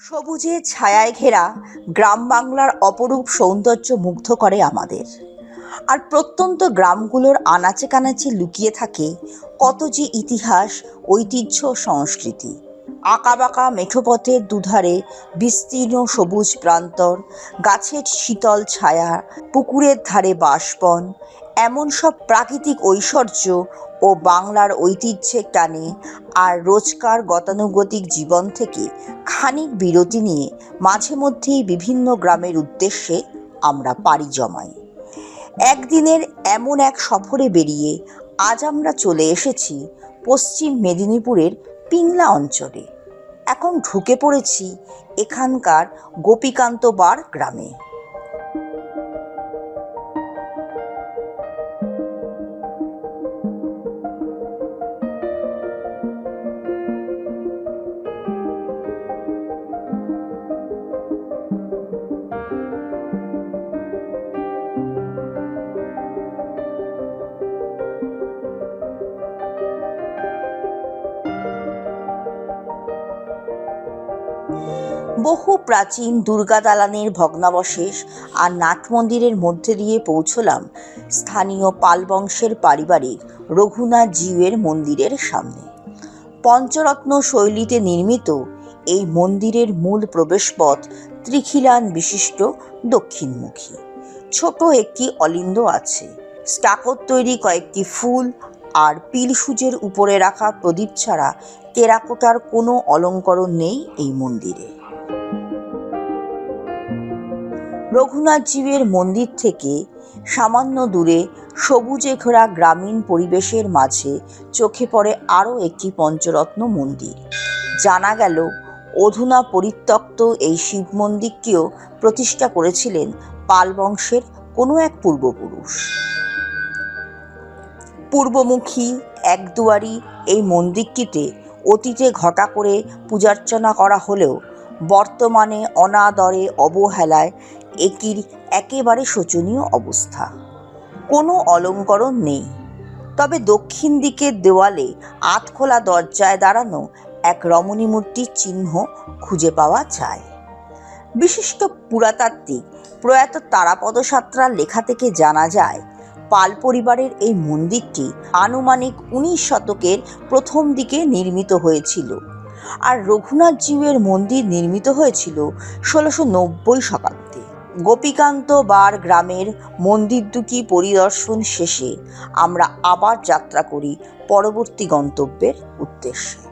সবুজে ছায়ায় ঘেরা গ্রাম বাংলার অপরূপ সৌন্দর্য মুগ্ধ করে আমাদের। আর প্রত্যন্ত গ্রামগুলোর আনাচে কানাচে লুকিয়ে থাকে কত যে ইতিহাস, ঐতিহ্য, সংস্কৃতি। আঁকাবাঁকা মেঠোপথের দুধারে বিস্তীর্ণ সবুজ প্রান্তর, গাছের শীতল ছায়া, পুকুরের ধারে বাঁশবন, এমন সব প্রাকৃতিক ঐশ্বর্য ও বাংলার ঐতিহ্যের টানে আর রোজকার গতানুগতিক জীবন থেকে খানিক বিরতি নিয়ে মাঝে মধ্যেই বিভিন্ন গ্রামের উদ্দেশ্যে আমরা পাড়ি জমাই। একদিনের এমন এক সফরে বেরিয়ে আজ আমরা চলে এসেছি পশ্চিম মেদিনীপুরের পিংলা অঞ্চলে। এখন ঢুকে পড়েছি এখানকার গোপীকান্ত বার গ্রামে। বহু প্রাচীন দুর্গা দালানের ভগ্নাবশেষ আর নাট মন্দিরের মধ্যে দিয়ে পৌঁছলাম স্থানীয় পাল বংশের পারিবারিক রঘুনাথ জিউয়ের মন্দিরের সামনে। পঞ্চরত্ন শৈলীতে নির্মিত এই মন্দিরের মূল প্রবেশপথ ত্রিখিলান বিশিষ্ট দক্ষিণমুখী। ছোট একটি অলিন্দ আছে। স্টাকর তৈরি কয়েকটি ফুল আর পিল সুজের উপরে রাখা প্রদীপ ছাড়া টেরাকোটার কোনো অলঙ্করণ নেই এই মন্দিরে। রঘুনাথ জীবের মন্দির থেকে সামান্য দূরে সবুজে ঘেরা গ্রামীণ পরিবেশের মাঝে চোখে পড়ে আরও একটি পঞ্চরত্ন মন্দির। জানা গেল, অধুনা পরিত্যক্ত এই শিব মন্দিরকেও প্রতিষ্ঠা করেছিলেন পাল বংশের কোনো এক পূর্বপুরুষ। পূর্বমুখী একদুয়ারি এই মন্দিরটিতে অতীতে ঘটা করে পূজার্চনা করা হলেও বর্তমানে অনাদরে অবহেলায় এটির একেবারে শোচনীয় অবস্থা। কোনো অলঙ্করণ নেই। তবে দক্ষিণ দিকের দেওয়ালে আতখোলা দরজায় দাঁড়ানো এক রমণী মূর্তির চিহ্ন খুঁজে পাওয়া যায়। বিশিষ্ট পুরাতাত্ত্বিক প্রয়াত তারাপদ সাত্রার লেখা থেকে জানা যায়, পাল পরিবারের এই মন্দিরটি আনুমানিক উনিশ শতকের প্রথম দিকে নির্মিত হয়েছিল। আর রঘুনাথ মন্দির নির্মিত হয়েছিল ষোলোশো নব্বই শতাব্দী গোপীকান্ত বার গ্রামের মন্দির দুটি পরিদর্শন শেষে আমরা আবার যাত্রা করি পরবর্তী গন্তব্যের উদ্দেশ্যে।